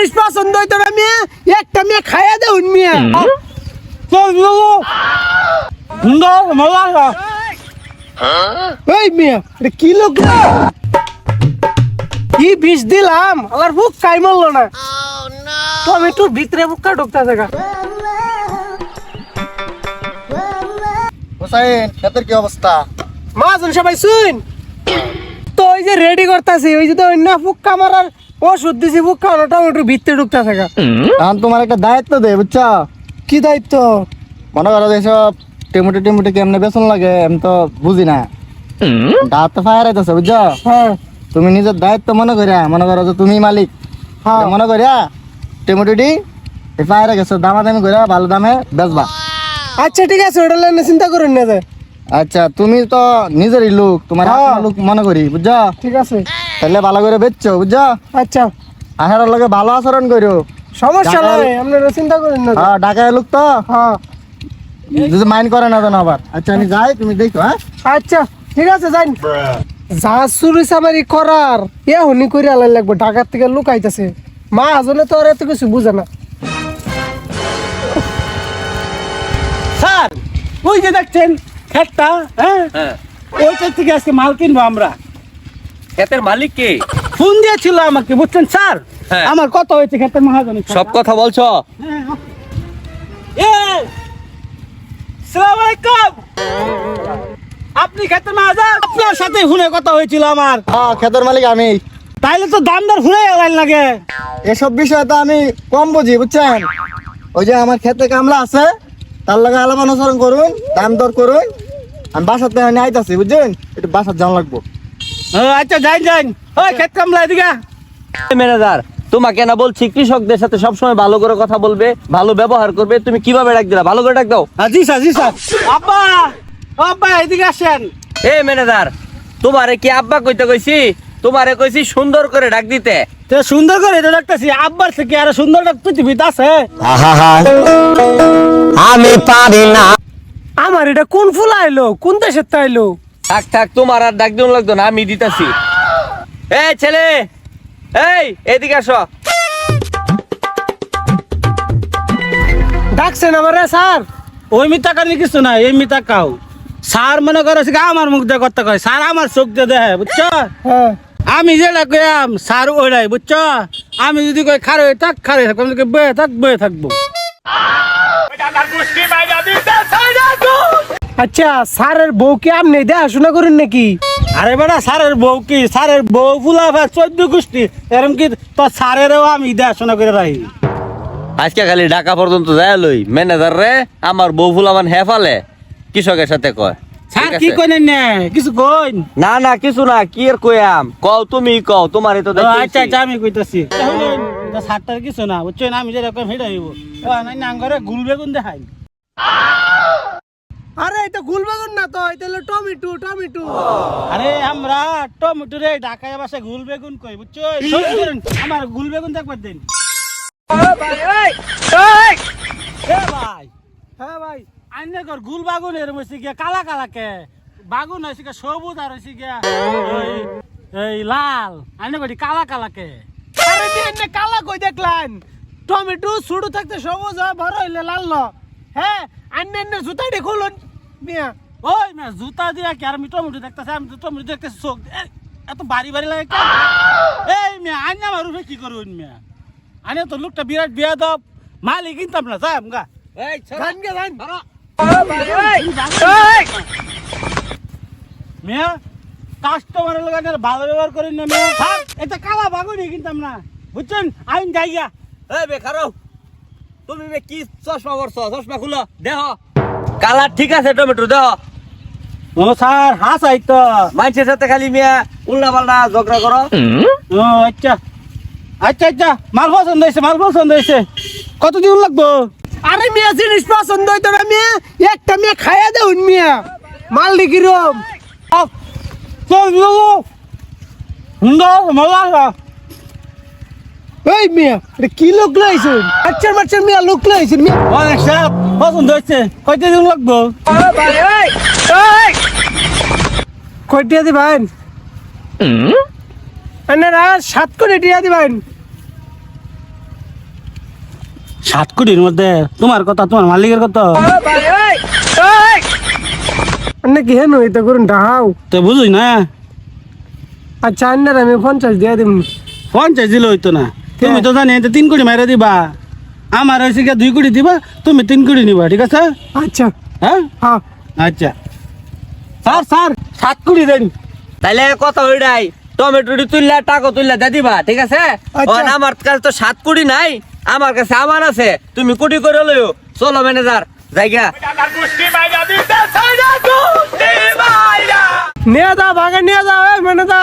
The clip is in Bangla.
জিনিস পছন্দ হইতো না মেয়ে একটা মেয়ে খাইয়া দেউন মেয়ে চল বাবু সুন্দর মজা আসা ওই মেয়ে এটা কি লোক রে? কি বিষ দিলাম আমার বুক কাই মরলো না তো আমি তোর ভিতরে বুকটা ঢুকতে থাকা হোসাইন ক্ষেতের কি অবস্থা মাজন সবাই শুন তো ওই যে রেডি করতেছি ওই যে তো অন্য ফুক্কা মারার ওষুধ দিছি ফুক্কা মারা টমেটো ভিতরে ঢুকতে থাকা এখন তোমার একটা দায়িত্ব দে বুঝছ? কি দায়িত্ব? মনে করো যে সব টেমুটে টেমুটে কেমনে বেতন লাগে আমি তো বুঝি না। দাঁত ফায়ার আইতেছে বুঝছ? হ্যাঁ। তুমি নিজের দায়িত্ব মনে করিয়া মনে করো যে তুমি মালিক। হ্যাঁ। মনে করিয়া টেমুটিটি ফায়ারে গেছো দামাদামি করিয়া ভালো দামে বেচবা। আচ্ছা ঠিক আছে ওটা লাইনে চিন্তা করুন না আচ্ছা তুমি তো নিজেরই লোক তোমার হ্যাঁ। লোক মনে করি বুঝছ? ঠিক আছে। তাহলে ভালো করে বেচছো বুঝছ? আচ্ছা। আহারের লগে ভালো আচরণ করো। সমস্যা নাই আপনারা চিন্তা করেন না। হ্যাঁ ঢাকায় লোক তো? হ্যাঁ। যদি মাইন্ড করে না যেন আবার। আচ্ছা আমি যাই তুমি দেখো হ্যাঁ? আচ্ছা ঠিক আছে যাই। যা চুরি চামারি করার এ হনি করে আলাই লাগবে ঢাকার থেকে লুকাইতেছে মা আজনে তো আর এত কিছু বুঝে না। স্যার ওই যে দেখছেন ক্ষেতটা হ্যাঁ? হ্যাঁ। ওইটা থেকে আজকে মাল কিনবো আমরা। ক্ষেতের মালিক কে? ফোন দিয়েছিল আমাকে বুঝছেন স্যার? হ্যাঁ। আমার কত হয়েছে ক্ষেতের মহাজন সব কথা বলছো? সালাম আলাইকুম। আপনি ক্ষেতের মহাজন? আপনার সাথে ফোনে কথা হয়েছিল আমার। হ্যাঁ খেতের মালিক আমি। তাইলে তো দাম দর ঘুরে লাইন লাগে। এসব বিষয়ে তো আমি কম বুঝি বুঝছেন? ওই যে আমার খেতে কামলা আছে তার লগে আলাপ অনুসরণ করুন দাম দর করুন। আমি থেকে নিয়ে আইতাছি বুঝছেন? একটু বাসার যাওয়া লাগবো। আচ্ছা যাই যাই ওই ক্ষেত কামলা এদিকে ম্যানেজার তোমাকে না বলছি কৃষকদের সাথে সবসময় ভালো করে কথা বলবে ভালো ব্যবহার করবে তুমি কীভাবে ডাক দিলা? ভালো করে ডাক দাও। জি স্যার জি স্যার আব্বা আব্বা এদিকে আসেন। এ ম্যানেজার তোমারে কি আব্বা কইতে কইছি? তোমারে কইছি সুন্দর করে ডাক দিতে। তো সুন্দর করে এটা দেখতেছি আব্বার থেকে আরও সুন্দর পৃথিবীতে আছে। আমি পারি না। আমার এটা কোন ফুল আইলো? কোন দেশের তা আইলো? থাক থাক তোমার আর ডাক দিন লাগতো না আমি দিতাছি। এই ছেলে এই এদিকে আসো। ডাকছেন আমারে স্যার? ওই মিতা কানি কিছু না এই মিতা কাউ। স্যার মনে করে আমার মুখ দিয়ে কথা কয় স্যার আমার চোখ দিয়ে দেখে বুঝছ? হ্যাঁ। আমি যেটা কইয়াম স্যার ওইটাই বুঝছ? আমি যদি কই খারে থাক খারে থাকব বয়ে থাক বয়ে থাকব। আচ্ছা স্যারের বউ কি আপনি দেখাশোনা করেন নাকি? আরে বেটা স্যারের বউ কি? স্যারের বউ ফুলা ভাই চোদ্দ গোষ্ঠী এরম কি তো স্যারেরও আমি দেখাশোনা করে রাখি? আজকে খালি ঢাকা পর্যন্ত যায় লই। ম্যানেজার রে আমার বউ ফুলামান হেফালে কৃষকের সাথে কয়। স্যার কি আছে? কইনেন না? কিছু কইন? না না কিছু না কি আর কইয়াম? কও তুমি কও তোমারই তো ও, আচ্ছা আচ্ছা আমি কইতাছি। সারটার কিছু না আমি যেরকম হইব নাঙ্গরে দেখাই। আরে, এটা গুল বেগুন না তো, এটা হলো টমেটো টমেটো। আরে, আমরা টমেটো রে ঢাকায় বাসে গুল বেগুন কই, বুঝছ? আমার গুল বেগুন দেখবার দিন কর এর কে? বাগুন সবুজ আর গিয়া এই লাল। আইনে করি কে? কালা কই টমেটো ছোট থাকতে সবুজ হয়, বড় হইলে লাল ন। হ্যাঁ আন্নে জুতাটি খুলুন মিয়া। ওই মে জুতা দিয়া কি আর আমি টমেটো দেখতেছি? আমি তো টমেটো দেখতেছি চোখ এত বাড়ি বাড়ি লাগে? এই মে আইনে আমার কি করুন মে আইনে তো লোকটা বিরাট বিয়া দব মালিক কিনতাম না যাই আমগা। এই, ছেড়ে। গে মেয়া কাস্টমারের লোক ভালো ব্যবহার করেন না মেয়া। থাক এটা কালা বাগুনি কিনতাম না বুঝছেন? আইন যাইয়া। এই বে খারো তুমি কি চশমা পরছো? চশমা খুলো দেহ কালার ঠিক আছে টমেটো দেহ ও স্যার হাস আই তো। মানুষের সাথে খালি মিয়া উল্টা পাল্টা ঝগড়া করো। ও আচ্ছা। আচ্ছা আচ্ছা মাল পছন্দ হয়েছে মাল পছন্দ হয়েছে। কতদিন লাগবো? আরে মিয়া জিনিস পছন্দ হইতো না মিয়া। একটা মিয়া খাইয়া দেউন মিয়া। মাল দিকি রম আও, চল সুন্দর মজা ওই মিয়া এটা কি লোক লাইছুন আচ্ছা মাচ্ছা মিয়া লোক লাইছুন মিয়া। অনেক সাপ পছন্দ হয়েছে। কয়দিন লাগবো? কয়টিয়া দিবেন না সাত কোটি টিয়া দিবেন সাত কোটির মধ্যে তোমার কথা তোমার মালিকের কথা? নাকি হেন হইতে করুন ডাহাও তো বুঝুই না। আচ্ছা আন্নার আমি পঞ্চাশ দিয়ে দিম। পঞ্চাশ দিলে হইতো না। তুমি তো জানি এতে তিন কোটি মেরে দিবা। আমার হয়েছে গিয়ে দুই কোটি দিবা তুমি তিন কোটি নিবা ঠিক আছে? আচ্ছা। হ্যাঁ? হ্যাঁ। আচ্ছা। স্যার স্যার সাত কোটি দেন। তাইলে কথা ওইটাই টমেটোটি তুললে টাকা তুললে দে দিবা ঠিক আছে? আচ্ছা। ওন আমার কাছে তো সাত কোটি নাই আমার কাছে আমার আছে তুমি কোটি করে লইও। চলো ম্যানেজার জায়গা নিয়ে যা ভাগে নিয়ে যা মানে যা